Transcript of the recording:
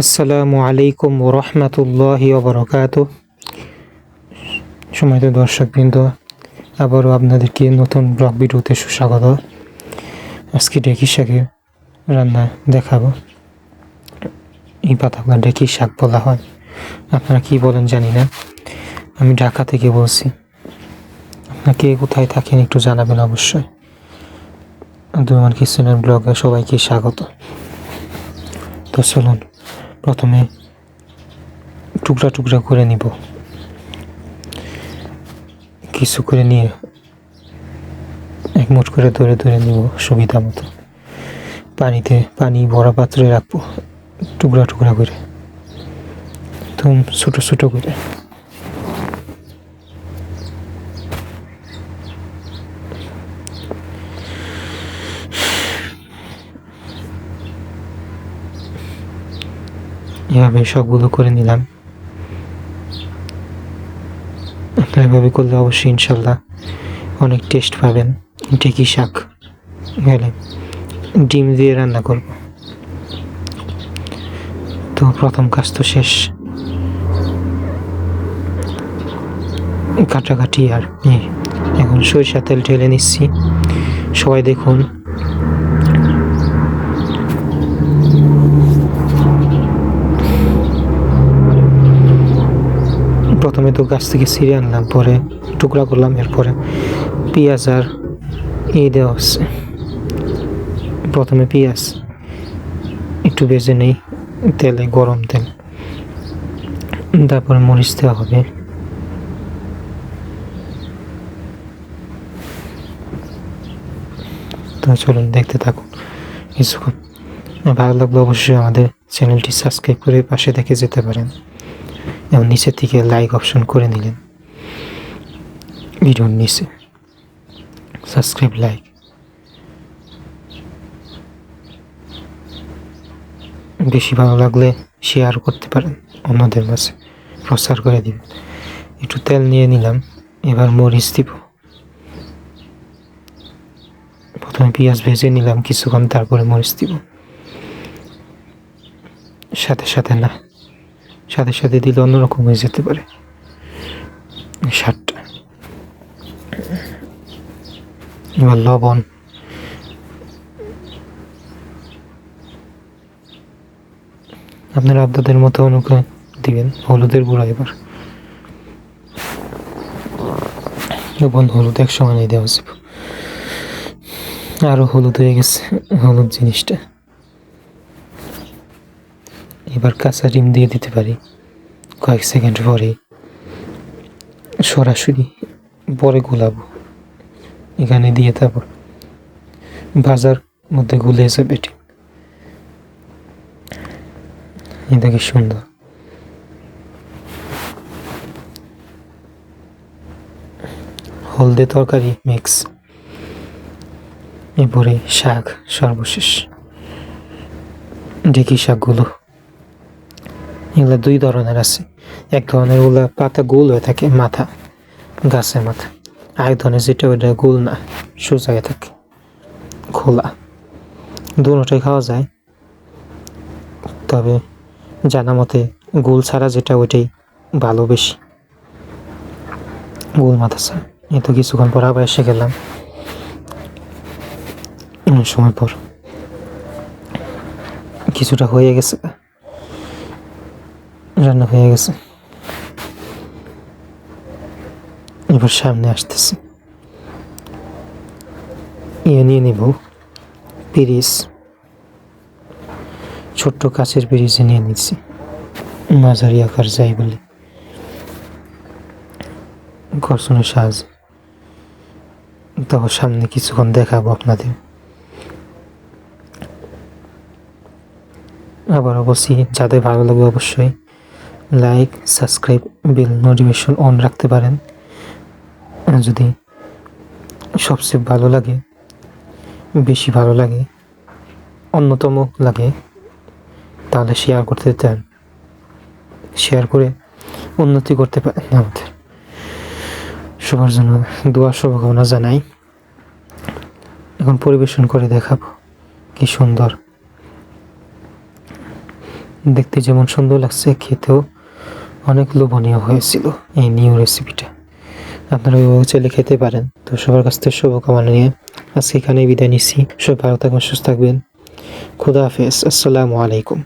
আসসালামু আলাইকুম রহমতুল্লাহি ওবরকাত সময়ত দর্শকবৃন্দ, আবারও আপনাদেরকে নতুন ব্লগ ভিডিওতে সুস্বাগত। আজকে ডেকি শাকে রান্না দেখাবো। এই পাতাগুলো ডেকি শাক বলা হয়। আপনারা কি বলেন জানি না। আমি ঢাকা থেকে বলছি। আপনারা কে কোথায় থাকেন একটু জানাবেন অবশ্যই। আব্দুরমান কিচেনের ব্লগে সবাইকে স্বাগত। তো চলুন প্রথমে টুকরা টুকরা করে নিব। কিছু করে নিয়ে এক মুঠ করে ধরে ধরে নিব সুবিধা মতো। পানিতে পানি ভরা পাত্রে রাখব টুকরা টুকরা করে। একদম ছোটো ছোটো করে। এভাবে সবগুলো করে নিলাম। আপনারা এভাবে করলে অবশ্যই ইনশাল্লাহ অনেক টেস্ট পাবেন। ঢেকি শাক। গেলে ডিম দিয়ে রান্না করব। তো প্রথম কাজ তো শেষ। কাটাকাটি আর এখন সরিষা তেল ঢেলে নিচ্ছি। সবাই দেখুন প্রথমে তো গাছ থেকে ছিঁড়ে আনলাম, পরে টুকরা করলাম, এরপরে পেঁয়াজ আর এই দেওয়া হচ্ছে। প্রথমে পেঁয়াজ, একটু বেজে নেই, তেলে, গরম তেল। তারপরে মরিচ দেওয়া হবে। তো চলুন দেখতে থাকুন কিছুক্ষণ। ভালো লাগলে অবশ্যই আমাদের চ্যানেলটি সাবস্ক্রাইব করে পাশে দেখে যেতে পারেন। এবং নিচের থেকে লাইক অপশন করে নিলেন। ভিডিওর নিচে। সাবস্ক্রাইব লাইক বেশি ভালো লাগলে শেয়ার করতে পারেন, অন্যদের মাঝে প্রচার করে দিবেন। একটু তেল নিয়ে নিলাম, এবার মরিচ দিব। প্রথমে পেঁয়াজ ভেজে নিলাম কিছুক্ষণ, তারপরে মরিচ দিব। সাথে সাথে না। সাথে সাথে দিলে অন্যরকম হয়ে যেতে পারে। স্বাদটা এবার লবণ। আপনার আপনাদের মতো অনুকে দিবেন, হলুদের গুঁড়া এবার। লবণ, হলুদ এক সমানে দেওয়া উচিত। আরও হলুদ হয়ে গেছে, হলুদ জিনিসটা। এবার কাঁচা ডিম দিয়ে দিতে পারি। কয়েক সেকেন্ড পরে সরাসরি পরে গোলাবো। এখানে দিয়ে তারপর ভাজার মধ্যে গুলে যাবে ঠিক এটা সুন্দর। হলদে তরকারি মিক্স। এরপরে শাক সর্বশেষ। ঢেকি শাকগুলো। এগুলো দুই ধরনের আছে। এক ধরনের ওগুলা পাতা গোল হয়ে থাকে, মাথা, গাছের মাথা। আরেক ধরনের যেটা ওইটা গোল না, সোজা হয়ে থাকে, খোলা। দুটোটাই খাওয়া যায়। তবে জানা মতে গোল ছাড়া যেটা ওইটাই ভালো বেশি। গোল মাথা ছাড়া। এই তো কিছুক্ষণ পর আবার এসে গেলাম। সময় পর। কিছুটা হয়ে গেছে। রান্না হয়ে গেছে। এবার সামনে আসতেছে। ইয়ে নিয়ে নিব পিরিস। ছোট্ট কাছের পিরিসে নিয়ে নিচ্ছি। মাঝারি আকার যাই বলে। ঘর্ষণের সাহায্যে তখন সামনে কিছুক্ষণ দেখাবো আপনাদের। আবার অবশ্যই যাদের ভালো লাগবে অবশ্যই like subscribe bell notification on রাখতে পারেন। যদি সবচেয়ে ভালো লাগে, বেশি ভালো লাগে, অন্যতম লাগে, তাহলে শেয়ার করতে চান। শেয়ার করে উন্নতি করতে পারেন আমাদের সবার জন্য দোয়া, শুভকামনা জানাই। এখন পরিবেশন করে দেখাবো কি সুন্দর। দেখতে যেমন সুন্দর লাগছে, খেতেও অনেক লোভনীয় হয়েছিল এই নিউ রেসিপিটা। আপনারা ওইভাবে চাইলে খেতে পারেন। তো সবার কাছ থেকে শুভকামনা নিয়ে আজকে এখানেই বিদায় নিচ্ছি। সব ভালো থাকবেন, সুস্থ থাকবেন। খুদা হাফেজ। আসসালামু আলাইকুম।